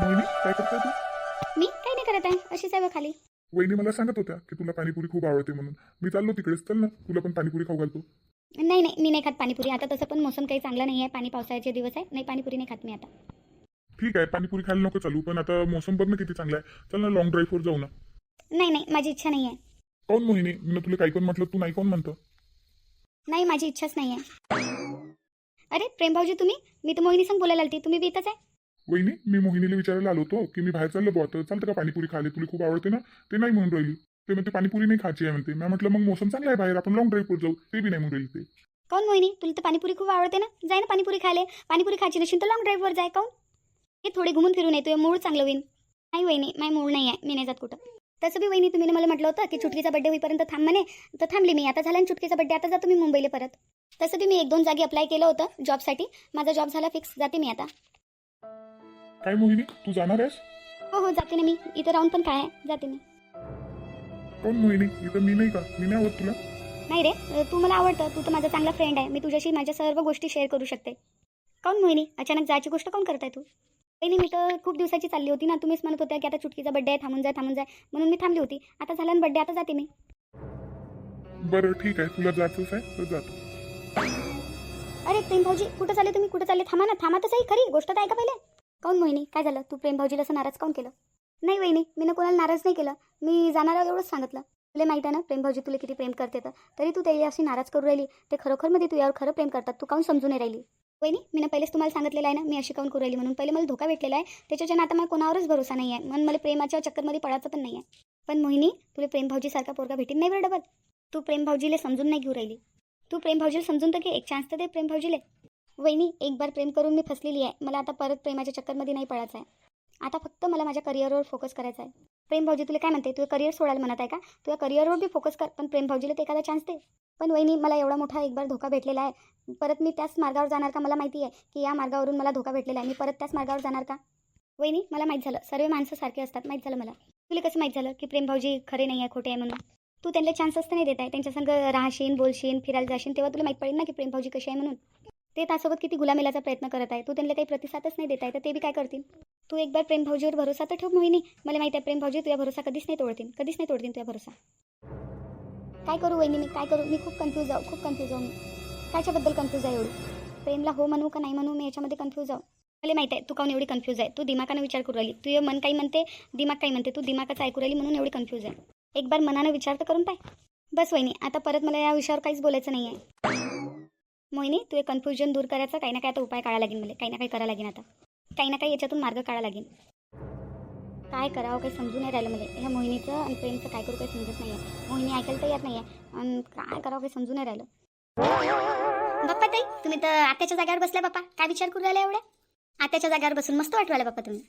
मोहिनी काय करताय तू? मी काही नाही करत आहे अशीच आहे बघ खाली. वहिनी मला सांगत होत्या की तुला पाणीपुरी खूप आवडते म्हणून. मी चाललो तिकडेच चल ना तुला पण पाणीपुरी खाऊ घालतो. नाही नाही मी नाही खात पाणीपुरी. आता तसं पण मोसम काही चांगला नाही आहे पाणी पावसाळ्याचे दिवस आहे. नाही पाणीपुरी नाही खात मी आता. ठीक आहे पाणीपुरी खायला नको चालू पण आता मोसम बघ ना किती चांगला आहे. चल ना लॉंग ड्राईव्हवर जाऊ ना. नाही नाही माझी इच्छा नाही आहे कोण मोहिनी? मी तुला काही पण म्हटलं तू नाही कोण म्हणतं. नाही माझी इच्छाच नाही आहे अरे प्रेम भाऊजी तुम्ही? मी तर मोहिनी संग बोलायला आलती. तुम्ही बी इथंच आहे? वहिनी मी मोहिनीला विचारायला आलो होतो की मी बाहेर चाललो बुवा चालतं का पाणीपुरी खाली तुला खूप आवडते ना? ते नाही म्हणून राहिली. ते म्हणते पाणीपुरी नाही खायची आहे म्हणते. मी म्हटलं मग मोसम चांगला आहे बाहेर आपण लॉंग ड्राईव्हवर जाऊ. ते बी नाही म्हणून राहिली ते. काऊन मोहिनी तुला तर पाणीपुरी खूप आवडते ना? जाय ना पाणीपुरी खाले पाणीपुरी खायची नशीन तर लॉंग ड्राईव्हवर जाय. काऊन हे थोडे घुमून फिरून येतोय. मूळ चांगलं होईन. नाही वहिनी माय मूळ नाही आहे. मी नाही जात कुठं. तसं बी वहिनी तुम्ही मला म्हटलं होतं की चुटकीचा बड्डे होईपर्यंत थांब म्हणे. तर थांबली मी. आता झाला चुटकीचा बड्डे आता जातो मी मुंबईला परत. तसं बी मी एक दोन जागी अप्लाय केलं होतं जॉबसाठी माझा जॉब झाला फिक्स जाते मी आता. काय मोहिनी तू जाणार आहेस? हो हो जाते ना मी. इथं राहून पण काय आहे? जाते मी. कोण मोहिनी? इथं मी नाही का? मी नाही आवडत तुला? नाही रे तू मला आवडतं. तू तर माझा चांगला फ्रेंड आहे. मी तुझ्याशी माझ्या सर्व गोष्टी शेअर करू शकते. काऊन मोहिनी? अचानक जायची गोष्ट कोण करताय तू? पहिली मी तर खूप दिवसाची चालली होती ना. तुम्हीच म्हणत होत्या की आता चुटकीचा बड्डे आहे थांबून जाय थांबून जाय. म्हणून मी थांबली होती. आता झाला ना बड्डे आता जाते मी. बरं ठीक आहे. तुला जायचंच आहे तर जातो. अरे प्रेम भाऊजी कुठं चालले तुम्ही? कुठं चालले? थांबा ना. थांबा तर सही खरी. गोष्ट तर ऐका पहिले. काऊन मोहिनी? काय झालं? तू प्रेम भाऊजीला असं नाराज काऊन केलं? नाही वहिनी मी ना कोणाला नाराज नाही केलं. मी जाणारा एवढंच सांगितलं. तुला माहिती आहे ना प्रेम भाऊजी तुला किती प्रेम करते तर. तरी तू त्याला अशी नाराज करू राहिली. ते खरोखरमध्ये तू यावर खरं प्रेम करतात तू काऊन समजून नाही राहिली? वहिनी मी ना पहिलेच तुम्हाला सांगितलेलं आहे ना मी अशी काऊन करू राहिली म्हणून. पहिले मला धोका भेटलेला आहे. त्याच्याच्या आता मला कोणावरच भरोसा नाही आहे. म्हणून मला प्रेमाच्या चक्करमध्ये पडायचं पण नाही आहे. पण मोहिनी तुला प्रेम भाऊजीसारखा पोरगा भेटीन नाही बरं डबल? तू प्रेम भाऊजीला समजून नाही घेऊ राहिली. तू प्रेम भाऊजीला समजून तर घे. एक चान्स तर दे प्रेम वहिनी एक बार प्रेम करून मी फसलेली आहे. मला आता परत प्रेमाच्या चक्करमध्ये नाही पडायचं आहे. आता फक्त मला माझ्या करिअरवर फोकस करायचा आहे. प्रेम भाऊजी तुला काय म्हणते? तुझं करिअर सोडायला म्हणत आहे का? तुझ्या करिअरवर बी फोकस कर पण प्रेम भाऊजीला ते एखादा चान्स दे. पण वहिनी मला एवढा मोठा एक बार धोका भेटलेला आहे. परत मी त्याच मार्गावर जाणार का? मला माहिती आहे की या मार्गावरून मला धोका भेटलेला आहे. मी परत त्याच मार्गावर जाणार का? वहिनी मला माहीत झालं. सर्व माणसं सारखे असतात. माहीत झालं मला. तुला कसं माहीत झालं की प्रेम भाऊजी खरे नाही आहे खोटे आहे म्हणून? तू त्यांना चान्सच नाही देत आहे. त्यांच्या संग राहशीन बोलशीन फिरायला जाशील तेव्हा तुला माहीत पडेल ना की प्रेम भाऊजी कशी आहे म्हणून? ते त्यासोबत किती गुलामेलाचा प्रयत्न करत आहे तू त्यांना काही प्रतिसादच नाही देत आहे तर ते बी काय करतील? तू एक बार प्रेम भाऊजीवर भरोसा तर ठेव मोहिनी मला माहिती आहे प्रेम भाऊजी तुझ्या भरोसा कधीच नाही तोडतील कधीच नाही तोडतील तुझ्या भरोसा. काय करू वहिनी मी काय करू? मी खूप कन्फ्यूज जाऊ खूप कन्फ्यूज आहो मी. कायच्याबद्दल कन्फ्यूज आहे एवढी? प्रेमला हो म्हणू का नाही म्हणू मी याच्यामध्ये कन्फ्यूज जाऊ मला माहिती आहे तू काऊन एवढी कन्फ्यूज आहे? तू दिमागानं विचार करू राहिली. तू मन काही म्हणते दिमाग काही म्हणते तू दिमागाचं ऐकू राहिली म्हणून एवढी कन्फ्यूज आहे. एक बार मनानं विचार तर करून पाय. बस वहिनी आता परत मला या विषयावर काहीच बोलायचं नाही आहे मोहिनी तुझे कन्फ्युजन दूर करायचा काही ना काही आता उपाय काढायला लागेल मला. काही ना काही करायला लागेल आता. काही ना काही याच्यातून मार्ग काढायला लागेल. काय करावं काही समजून नाही राहिलं मला. ह्या मोहिनीचं आणि प्रेमचं काय करू काही समजत नाही आहे मोहिनी ऐकायला तयार नाही आहे आणि काय करावं काही समजून नाही राहिलं. बाप्पा ताई तुम्ही तर आत्याच्या जागेवर बसल्या बाप्पा. काय विचार करू राहिला एवढ्या? आत्याच्या जागेवर बसून मस्त वाटवायला राहिला बाप्पा तुम्ही.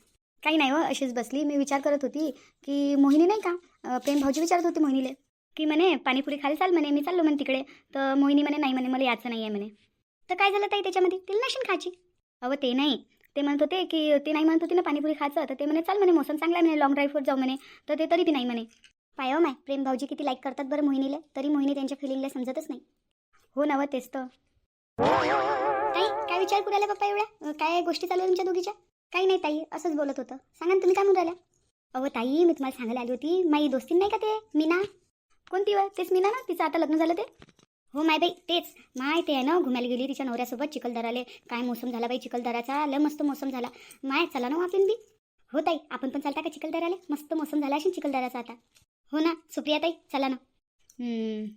काही नाही हो अशीच बसली. मी विचार करत होती की मोहिनी नाही का? प्रेम भाऊजी विचारत होती मोहिनीले. की म्हणे पाणीपुरी खाली चाल म्हणे मी चाललो म्हणे तिकडे. तर मोहिनी म्हणे नाही म्हणे मला यायचं नाही आहे म्हणे. तर काय झालं ताई त्याच्यामध्ये? तिला नशीन खायची. अहो ते नाही. ते म्हणत होते की ते नाही म्हणत होते ना पाणीपुरी खायचं. तर ते म्हणे चाल म्हणे मोसम चांगला आहे म्हणे लॉंग ड्राईव्हवर जाऊ म्हणे. तर ते तरी बी नाही म्हणे. पाय हो माय प्रेम भाऊजी किती लाईक करतात बरं मोहिनीला. तरी मोहिनी त्यांच्या फिलिंगला समजतच नाही. हो ना व तेच तर. ताई काय विचार करू राहिला पप्पा एवढ्या? काय गोष्टी चालू आहे तुमच्या दोघीच्या? काही नाही ताई असंच बोलत होतं. सांगा ना तुम्ही काय म्हणून राहिल्या? अहो ताई मी तुम्हाला सांगायला आली होती माई दोस्तीन नाही का ते मीना? कोणती व तेच मीना ना तिचं आता लग्न झालं ते. हो माय बाई तेच. माय ते आहे ना घुमायला गेली तिच्या नवऱ्यासोबत चिखलदराले काय मोसम झाला बाई चिखलदराचा लय मस्त मोसम झाला. माय चला ना आपण बी. हो ताई आपण पण चालता का चिखलदराले मस्त मोसम झाला असेल चिखलदराचा आता. हो ना सुप्रिया ताई चला ना.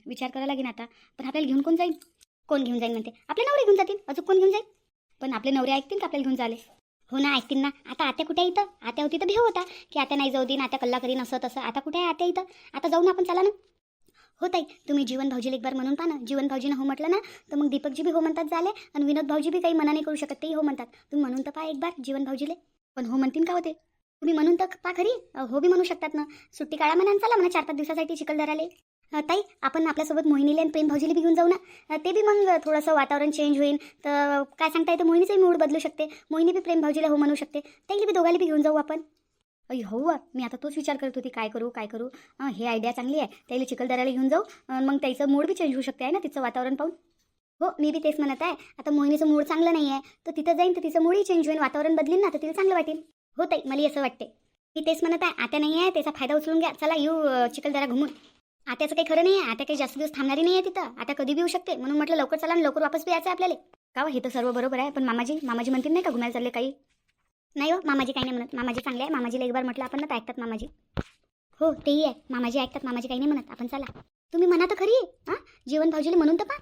विचार करायला लागेल आता. पण आपल्याला घेऊन कोण जाईल कोण घेऊन जाईल म्हणते. आपले नवरे घेऊन जातील. अजून कोण घेऊन जाईल? पण आपले नवरे ऐकतील का आपल्याला घेऊन झाले हो ना ऐकतील ना. आता आत्या कुठे आहे इथं? आत्या होती तर भेव होता. की आता नाही जाऊ देईन आता कल्ला करीन असं तसं. आता कुठे आहे आत्या इथं? आता जाऊ ना आपण चला ना. हो ताई तुम्ही जीवन भाऊजीला एक बार म्हणून पहा ना. जीवन भाऊजीनं हो म्हटलं ना तर मग दीपकजी बी हो म्हणतात झाले आणि विनोद भाऊजी बी काही मना नाही करू शकत तेही हो म्हणतात. तुम्ही म्हणून तर पहा एक बार जीवन भाऊजीले. पण हो म्हणतील का होते तुम्ही म्हणून तर पा खरी. हो बी म्हणू शकतात ना. सुट्टी काळा म्हणा आणि चला म्हणा चार पाच दिवसासाठी चिखलदराले ताई आपण आपल्यासोबत मोहिनीले आणि प्रेम भाऊजीला बी घेऊन जाऊ ना. ते बी मग थोडंसं वातावरण चेंज होईल. तर काय सांगता येतं मोहिनीचाही मूड बदलू शकते. मोहिनी बी प्रेम भाऊजीला हो म्हणू शकते. त्याला बी दोघाला बी घेऊन जाऊ आपण. अय हो मी आता तोच विचार करत होती काय करू काय करू? हे आयडिया चांगली आहे. त्याला चिखलदऱ्याला घेऊन जाऊ. मग त्याचं मूड बी चेंज होऊ शकते आहे ना तिचं वातावरण पाहून? हो मी बी तेच म्हणत आहे. आता मोहिनीचं मूड चांगलं नाही आहे तर तिथं जाईन तर तिचं मूडही चेंज होईल वातावरण बदलीन ना तर तिला चांगलं वाटेल. हो ताई मला असं वाटते मी तेच म्हणत आहे आता नाही आहे त्याचा फायदा उचलून घ्या. चला येऊ चिखलदरा घुमून. आत्याचं काही खरं नाही आहे आता काही जास्त दिवस थांबणारी नाही आहे तिथं. आता कधी बी येऊ शकते म्हणून म्हटलं लवकर चला आणि लवकर वापस बी यायचं आपल्याला. का हो, हे तर सर्व बरोबर आहे पण मामाजी मामाजी म्हणतील नाही का घुमायला चालले काही? नाही हो मामाजी काही नाही म्हणत. मामाजी चांगले आहे. मामाजीला एक बार म्हटलं आपण ना तर ऐकतात मामाजी. हो तेही आहे. मामाजी ऐकतात मामाजी काही नाही म्हणत. आपण चला. तुम्ही म्हणा तर खरी आहे. हां? जीवन भाऊजीला म्हणून तर पा.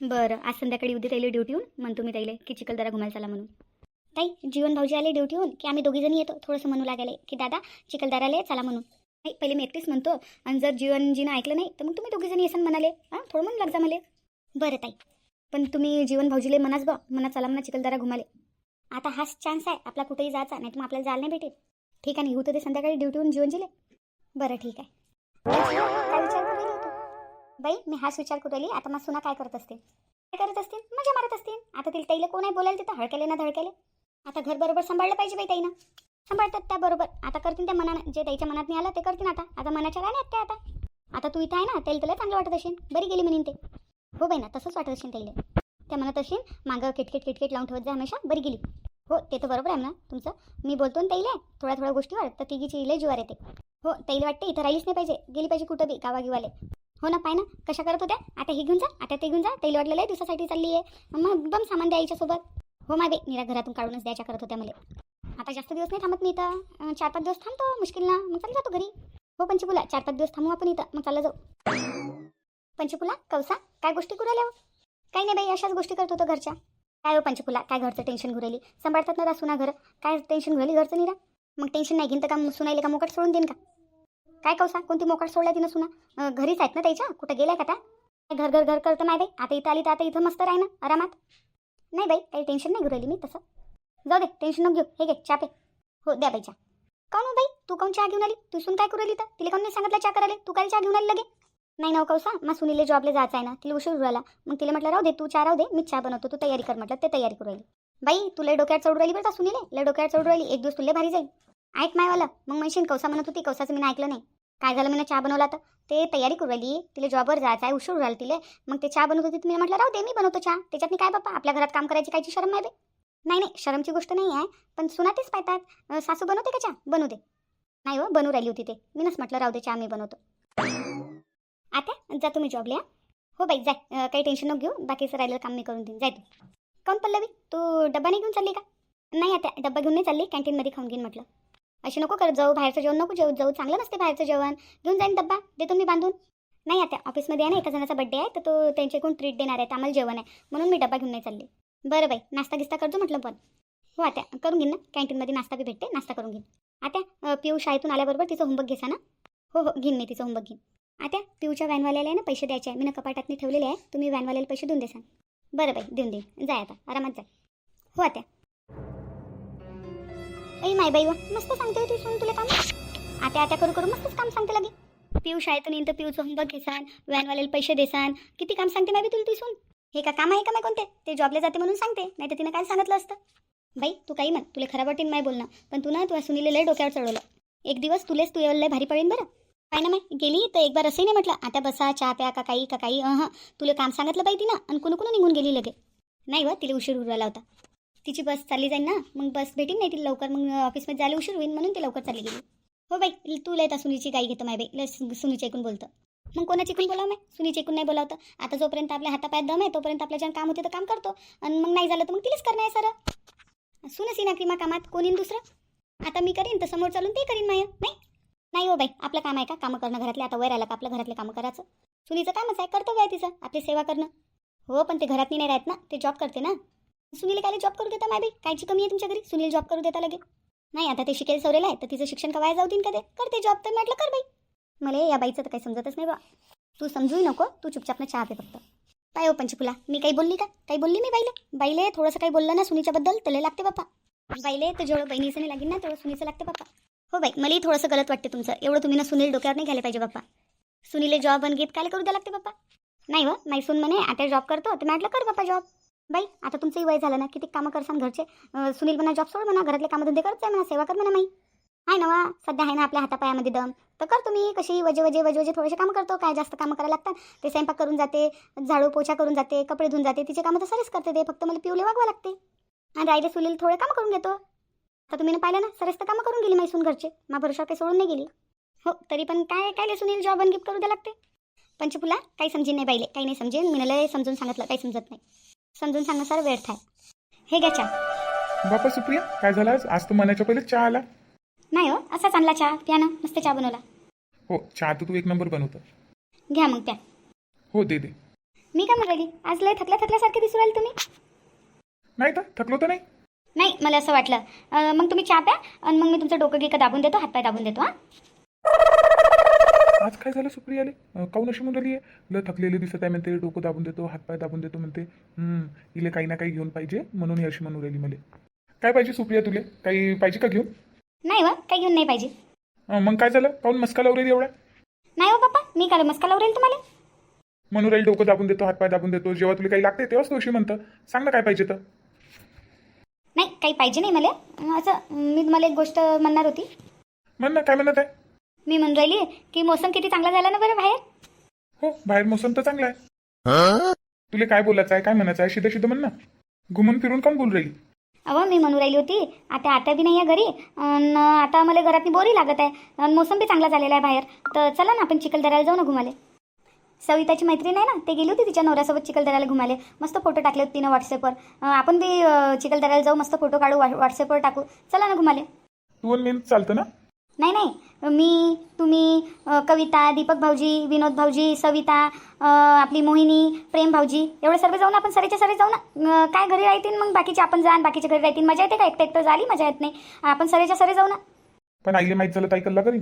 बरं आज संध्याकाळी उद्या ताईले ड्युटीहून म्हणतो मी ताईले की चिखलदरा घुमायला चला म्हणून. ताई जीवन भाऊजी आले ड्युटीहून की आम्ही दोघी जणी येतो. थोडंसं म्हणू लागायला. की दादा चिखलदराले चला म्हणून. नाही पहिले मी एकटीच म्हणतो. आणि जर जीवनजीनं ऐकलं नाही तर मग तुम्ही दोघी जणी येसान म्हणाले. हां? थोडं म्हणून लागजा मला. बरं ताई. पण तुम्ही जीवन भाऊजीले म्हणाच बा. म्हणा चला म्हणा चिखलदरा घुमाले. आता हाच चान्स आहे. आपला कुठेही जायचा नाही तर मग आपल्याला जायला नाही भेटेल. ठीक आहे निघू तर ते संध्याकाळी ड्युटीहून जीवनजीले बरं ठीक आहे. काय विचार करू राहिली तू? बाई मी हाच विचार करू राहिली. आता मग सुना काय करत असते काय करत असतील? मजा मारत असतील. आता तिला ताईला कोण आहे बोलायला तिथं? हळकेले ना धडकेले आता घर बरोबर सांभाळलं पाहिजे बाई ताईनं सांभाळतात त्या बरोबर. आता करतील त्या मनानं. जे त्याच्या मनात नाही आलं ते करतील आता. आता मनाच्या राहण्यात त्या आता. आता तू इथं आहे ना त्याला तुला चांगलं वाटत असेल. बरी गेली म्हणेन ते. हो बाई ना तसंच वाटत असेल त्याला त्या म्हणत असेल मागं किटकिट किटकिट लावून ठेवत जा हमेशा बरी गेली. हो ते तर बरोबर आहे ना तुमचं. मी बोलतो ना तैले थोड्या थोड्या गोष्टीवर तर तिघीची इले जुवार येते. हो तैल वाटते इथं राहिलीच नाही पाहिजे. गेली पाहिजे कुठं बी गावागिवाले. हो ना पाय ना कशा करत होत्या? आता हे घेऊन जा आता ते घेऊन जा. तैल वाटलेलं आहे दिवसासाठी चालली आहे. मग एकदम सामान द्यायच्या सोबत. हो माय बे निरा घरातून काढूनच द्यायच्या करत होत्या मला. आता जास्त दिवस नाही थांबत मी इथं. चार पाच दिवस थांबतो मुश्किल ना मग चालू जातो घरी. हो पंचकुला चार पाच दिवस थांबू आपण इथं. मग चाललं जाऊ. पंचकुला कवसा काय गोष्टी करू आल्या हो? काही नाही बाई अशाच गोष्टी करत होतो घरच्या. काय हो पंचकुला? काय घरचं टेन्शन घुरेली सांभाळतात ना सुना घर. काय टेन्शन घुरेली घरचं निरा? मग टेन्शन नाही घेईन तर का सुनाईले का मोकट सोडून देईन का? काय कौसा? कोणती मोकट सोडल्या तिनं सुना? घरीच आहेत ना त्याच्या? कुठं गेल्या का त्या? घर घर घर करतं नाही बाई? आता इथं आली तर आता इथं मस्त राही ना आरामात. नाही बाई काही टेन्शन नाही घुरेली मी तसं. जाऊ दे टेन्शन नको घेऊ. हे घे चा पे. हो द्या बाई चा काऊन हो बाई? तू काऊन चहा घेऊन आली? तू सुन काय करू तर? तिला काऊन नाही सांगितलं चहा करायला? तू काय चहा घेऊन आली लगे? नाही ना हो कौसा? मग सुनीले जॉबला जायचं आहे ना. तिला उशीर राहिला मग तिला म्हटलं राहू दे तू चहा राहू दे मी चहा बनवतो. तू तयारी कर म्हटलं. ते तयारी करू राहिली. बाई तुला डोक्यात चढू राहिली बरं का सुनीले लय डोक्यात चढू राहिली. एक दिवस तुला भारी जाईल. ऐक मायवाला मग म्हणशील कौसा म्हणत होती. कौसाचं मी ऐकलं नाही. काय झालं मी चहा बनवला तर? ते तयारी करू राहिली. तिला जॉबवर जायचं आहे. उशीर राहिला तिला. मग ते चहा बनवत होती. मी म्हटलं राहू दे मी बनवतो चहा. त्याच्यात मी काय बाप्पा आपल्या घरात काम करायची कायची शरम नाही बे नाही नाही शरमची गोष्ट नाही आहे. पण सुना तेच पाहतात. सासू बनवते का चहा? बनवू दे. नाही हो बनवू राहिली होती ते. मीनच म्हटलं राहू दे चहा मी बनवतो. आता जा तुम्ही जॉबला हो बाई जाय. अं, काही टेन्शन नको घेऊ. बाकीचं राहिलेलं काम मी करून देईन. जाय तू. काऊन पल्लवी? तू डब्बा नाही घेऊन चालली का? नाही आता. डब्बा घेऊन नाही चालली. कॅन्टीनमध्ये खाऊन घेईन म्हटलं. अशी नको करत जाऊ बाहेरचं जेवण नको जेऊ जाऊ. चांगलं नसते बाहेरचं जेवण. घेऊन जाईन डब्बा. देतो मी बांधून. नाही आता. ऑफिसमध्ये आहे ना एका जणाचा बड्डे आहे. तर तो त्यांच्याकडून ट्रीट देणार आहे? तर आम्हाला जेवण आहे. म्हणून मी डब्बा घेऊन नाही चालली. बरं बाई नाश्ता गिस्ता करतो म्हटलं पण. हो आता. करून घेईन ना. कॅन्टीनमध्ये नाश्ता बी भेटते. नाश्ता करून घेईन. आता अं, पिऊ शाळेतून आल्याबरोबर तिचं होमवर्क घेसा ना? हो हो. घेईन मी तिचं होमवर्क घेईन. आता पिऊच्या व्हॅनवाल्याला आहे ना पैसे द्यायचे आहे मी ना कपाटात ठेवलेले आहे तुम्ही व्हॅनवाल्याला पैसे देऊन देसान बरं बाई देऊन देईन जाय आता आरामात जा. हो आता. ऐ माय बाई वा मस्त सांगते तू सांग तुला काम. आता आता करू करू मस्तच काम सांगते लगे. पिऊ शाळेतून येईन तर पिऊचं होमवर्क घेसान व्हॅनवाल्याला पैसे देसान किती काम सांगते माय बी तुला ती हे का काम आहे का माय कोणते? ते जॉबला जाते म्हणून सांगते नाही तर तिनं काय सांगितलं असतं? बाई तू काही म्हण तुला खराब वाटेन माय बोलणं. पण तू ना तुला सुनीले लय डोक्यावर चढवलं. एक दिवस तुलेच तू लय भारी पडेन बरं. काय ना माय गेली? तर एक बार असंही नाही म्हटलं आता बसा चहा प्या का काही का काही? अह तुला काम सांगितलं बाई ना आणि कुणी कुणी निघून गेली लगे. नाही व तिला उशीर उरला होता तिची बस चालली जाईल ना मग बस भेटेन नाही तिला लवकर मग ऑफिसमध्ये जायला उशीर होईल म्हणून ती लवकर चालली गेली. हो बाई तू लय सुनीची गाई घेतो माय बाई लय सुनीची ऐकून बोलतं. मग कोणाची ऐकून बोलावं माय? सुनीची ऐकून नाही बोलावतं. आता जोपर्यंत आपल्या हातापायात दम आहे तोपर्यंत आपल्या ज्या काम होते तर काम करतो. आणि मग नाही झालं तर मग तिलाच करणं आहे सर सुनच ना किमा कामात कोणी दुसरं? आता मी करीन तर समोर चालून ते करीन माय नाही? नाही हो बाई आपलं काम आहे का? कामं करणं घरातले आता वय राहिलं का आपल्या घरातले कामं करायचं? सुनीचं कामच आहे कर्तव्य आहे तिचं आपली सेवा करणं. हो पण ते घरात नाही राहत ना ते जॉब करते ना. सुनील काय जॉब करू देता माय बाई कायची कमी आहे तुमच्या घरी? सुनील जॉब करू देता लगे. नाही आता ते शिकेल सवरेला आहे तर तिचं शिक्षण का वाया जाऊ देईन का ते? करते जॉब तर म्हटलं कर बाई. मला या बाईचं तर काही समजतच नाही बा. तू समजूही नको तू चुपचाप ना चहा पे फक्त. पाय हो पंचकुला मी काही बोलली का? काही बोलली मी बाईले? बाईले थोडंसं काही बोललं ना सुनीच्याबद्दल त्याला लागते बाप्पा. बाईले तर जेवढं बहिणीचं नाही लागेल ना तेवढं सुनीचं लागते बाप्पा. हो बाई मलाही थोडंसं गलत वाटते तुमचं. एवढं तुम्ही ना सुनील डोक्यावर नाही घ्यायला पाहिजे बाप्पा. सुनीले जॉब आणि गीत काय करू द्या लागते बाप्पा? नाही हो, व नाही सून म्हणे आता जॉब करतो तर म्हटलं कर बाप्पा जॉब बाई आता तुमचंही वय झालं ना किती कामं करसान घरचे. सुनील म्हणा जॉब सोड म्हणा घरातले कामधंदे करत जाय म्हणा सेवा कर म्हणा माई. आहे ना वा सध्या आहे ना आपल्या हातापायामध्ये दम. तर कर तुम्ही कशी वजे वजे वजे वजे थोडेसे काम करतो काय जास्त कामं करायला लागतात. ते स्वयंपाक करून जाते झाडू पोछा करून जाते कपडे धुवून जाते तिचे कामं तर सारेच करते ते फक्त मला पिवले वागवा लागते. आणि राहिले सुनील थोडे काम करून घेतो. तर तुम्ही पाहिलं ना? सरस तर कामं करून गेली मैसून घरचे. मा भरोसा काही सोडून नाही गेली. हो तरी पण काय काय लेसून येईल जॉब गिफ्ट करू द्या लागते? पंचफुला काही समजेन नाही पाहिले काही नाही समजेन. मी लय समजून सांगितलं काही समजत नाही. समजून सांगणं सर व्यर्थ आहे. हे घ्या चहा. बापा सुप्रिया काय झालं आज? आज तर मनाच्या पहिले चहा आला? नाही हो असाच आणला चहा. प्या ना मस्त चहा बनवला. हो चहा तर तू एक नंबर बनवतो. घ्या मग प्या. हो दे दे. मी काय म्हणून राहिली आज लय थकल्या थकल्यासारखे दिसू राहिले तुम्ही. नाही तर थकलो तर नाही. नाही मला असं वाटलं. मग तुम्ही चहा प्या आणि मग मी तुमचं डोकं गिकं दाबून देतो हातपाय दाबून देतो हां. आज काय झालं सुप्रियाले? अं, काहून अशी म्हणून आहे? ल थकलेली दिसत आहे म्हणते डोकं दाबून देतो हातपाय दाबून देतो म्हणते. इले काही ना काही घेऊन पाहिजे म्हणून ही अशी म्हणून राहिली मला. काय पाहिजे सुप्रिया तुले? काही पाहिजे का घेऊन? नाही हो काही घेऊन नाही पाहिजे. मग काय झालं? काहून मस्का लावलेली एवढा नाही हो पप्पा मी काय मस्का लावून राहील तुम्हाला. म्हणून राहील डोकं दाबून देतो हातपाय दाबून देतो जेव्हा तुला काही लागते तेव्हाच तू अशी म्हणतं. सांग ना काय पाहिजे तर. नाही काही पाहिजे नाही मला. असं मी तुम्हाला एक गोष्ट म्हणणार होती. म्हण ना काय म्हणत आहे? मी म्हणून राहिली की मोसम किती चांगला झाला ना बरं बाहेर? हो बाहेर मोसम तर चांगला आहे. तुला काय बोलायचं आहे काय म्हणायचं आहे शिदा शिदा म्हण ना. घुमून फिरून काम बोल राहील? अहो मी म्हणून राहिली होती आता आता बी नाही आहे घरी. अन् आता मला घरातनी बोरी लागत आहे. अन् मोसम बी चांगला झालेला आहे बाहेर. तर चला ना आपण चिखलदऱ्याला जाऊ ना घुमाले सविताची मैत्रीण आहे ना ते गेली होती तिच्या नवऱ्यासोबत चिखलदऱ्याला घुमाले मस्त फोटो टाकले होते तिनं व्हॉट्सअपवर आपण बी चिखलदऱ्याला जाऊ मस्त फोटो काढू व्हॉ- व्हॉट्सअपवर टाकू. चला ना घुमाले तू चालतं ना? नाही नाही. मी तुम्ही कविता दीपक भाऊजी विनोद भाऊजी सविता आपली मोहिनी प्रेम भाऊजी एवढे सर्व जाऊ ना आपण सरेच्या सरे जाऊ ना. काय घरी राहतील मग? बाकीचे आपण जा आणि बाकीचे घरी राहतील. मजा येते का? एकटं एकटं झाली मजा येत नाही. आपण सरेच्या सरे जाऊ ना. पण आईले माहीत झालं ताई कल्ला करी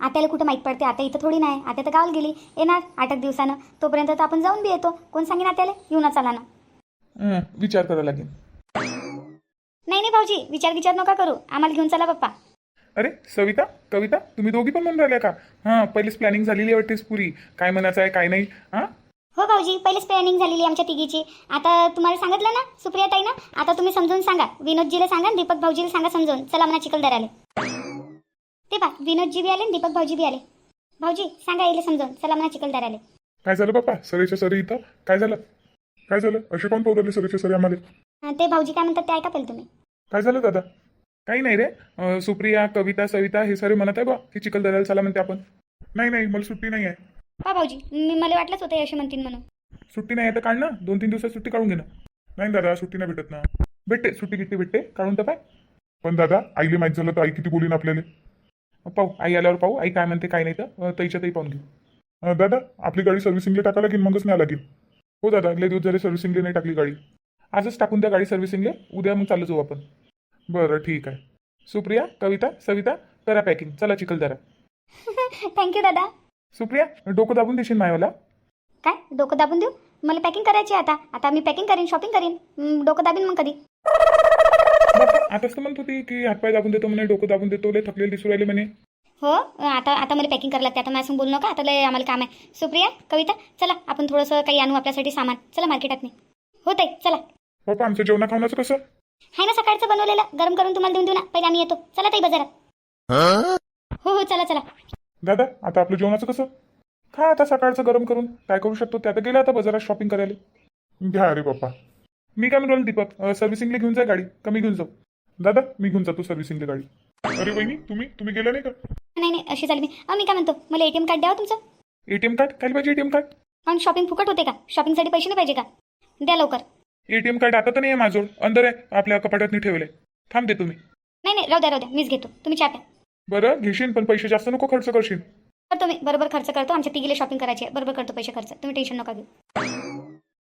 आत्याला कुठं माहीत पडते? आता इथं थोडी नाही. आता तर गावाला गेली. येणार आठ एक दिवसानं. तोपर्यंत तर आपण जाऊन बी येतो. कोण सांगेन आत्याला? येऊ ना चला ना. हं, विचार करायला लागेल. नाही नाही भाऊजी विचार विचार नका करू. आम्हाला घेऊन चला पप्पा. अरे सविता कविता तुम्ही दोघी पण म्हणून राहिल्या का? हां पहिलीच प्लॅनिंग झालेली आहे वाटतेस पुरी. काय म्हणायचं आहे काय नाही हां? हो भाऊजी पहिलेच प्लॅनिंग झालेली आहे आमच्या तिघीची. आता तुम्हाला सांगितलं ना सुप्रिया ताई ना आता तुम्ही समजून सांगा. विनोदजीला सांगा आणि दीपक भाऊजीला सांगा समजून. चला म्हणा चिखलदऱ्याला. ते पा विनोदजी बी आले आणि दीपक भाऊजी बी आले. भाऊजी सांगा येईल समजून चला म्हणा चिखलदऱ्याला काय झालं बापा सरेच्या सरे इथं? काय झालं? काय झालं? असे कोण पावरले सरेच्या सरे आम्हाला? अं, ते भाऊजी काय म्हणतात ते ऐका पहिले तुम्ही. काय झालं दादा? काही नाही रे. अं, सुप्रिया कविता सविता हे सारे म्हणत आहे बा की चिखलदऱ्याला चला म्हणते आपण. नाही नाही मला सुट्टी नाही आहे. पा भाऊजी मी मला वाटलंच होतं हे असे म्हणतील म्हणून. सुट्टी नाही आहे तर काढ ना. दोन तीन दिवसात सुट्टी काढून घे ना. नाही दादा सुट्टी नाही भेटत ना. भेटते सुट्टी किती भेटते. काढून तर पाय. पण दादा आईले माहीत झालं तर आई किती बोलीन आपल्याला. पाहू. आई आल्यावर पाहू. आई काय म्हणते काय नाही तर ताईच्या ताई पाहून घेऊ. दादा आपली गाडी सर्व्हिसिंगला टाका लागेल मगच नाही लागेल हो दादा अगले दिवस जरी सर्व्हिसिंगला नाही टाकली गाडी. आजच टाकून द्या गाडी सर्व्हिसिंगला उद्या मग चालू जाऊ आपण. बरं ठीक आहे. सुप्रिया कविता सविता करा पॅकिंग चला चिखलदरा थँक्यू दादा. सुप्रिया डोकं दाबून देशील मायवाला? काय? डोकं दाबून देऊ? मला पॅकिंग करायची आहे आता. आता मी पॅकिंग करीन शॉपिंग करीन. डोकं दाबीन मग कधी? आताच तर म्हणत होती की हातपाय दाबून देतो म्हणे डोकं दाबून देतो लय थकलेले दिसू राहिले म्हणे. हो? आता आता मला पॅकिंग करायला लागते आता माझ्यासंग बोलू नका. आता लय आम्हाला काम आहे. सुप्रिया कविता चला आपण थोडंसं काही आणू आपल्यासाठी सामान. चला मार्केटात नाही हो ताई चला. बापा आमचं जेवणा खावण्याचं कसं? आहे ना सकाळचं बनवलेलं. गरम करून तुम्हाला देऊन देऊ ना. पहिले आम्ही येतो. चला ताई बाजारात. हो हो चला चला. दादा आता आपलं जेवणाचं कसं? खा आता सकाळचं गरम करून. काय करू शकतो? ते आता गेला आता बाजारात शॉपिंग करायला. घ्या अरे बाप्पा. मी काय म्हणून दीपक? सर्व्हिसिंगला घेऊन जा गाडी. कमी घेऊन जाऊ. दादा मी घेऊन जातो सर्व्हिसिंगला गाडी. अरे वहिनी तुम्ही तुम्ही गेला नाही का? नाही नाही अशी झाली मी. अहो, मी काय म्हणतो? मला एटीएम कार्ड द्यावं तुमचं? एटीएम कार्ड काय पाहिजे एटीएम कार्ड मग शॉपिंग फुकट होते का? शॉपिंगसाठी पैसे नाही पाहिजे का? द्या लवकर. एटीएम कार्ड आता तर नाही आहे माझोड अंदर आहे आपल्या कपाटात नाही ठेवलंय. थांब दे तुम्ही. नाही नाही राहू द्या राहू द्या. मीच घेतो. तुम्ही चहा प्या. बरं घेशील पण पैसे जास्त नको खर्च करशील. करतो मी बरोबर खर्च करतो. आमच्या तिघीला शॉपिंग करायची आहे. बरोबर करतो पैसे खर्च. तुम्ही टेन्शन नका घेऊ.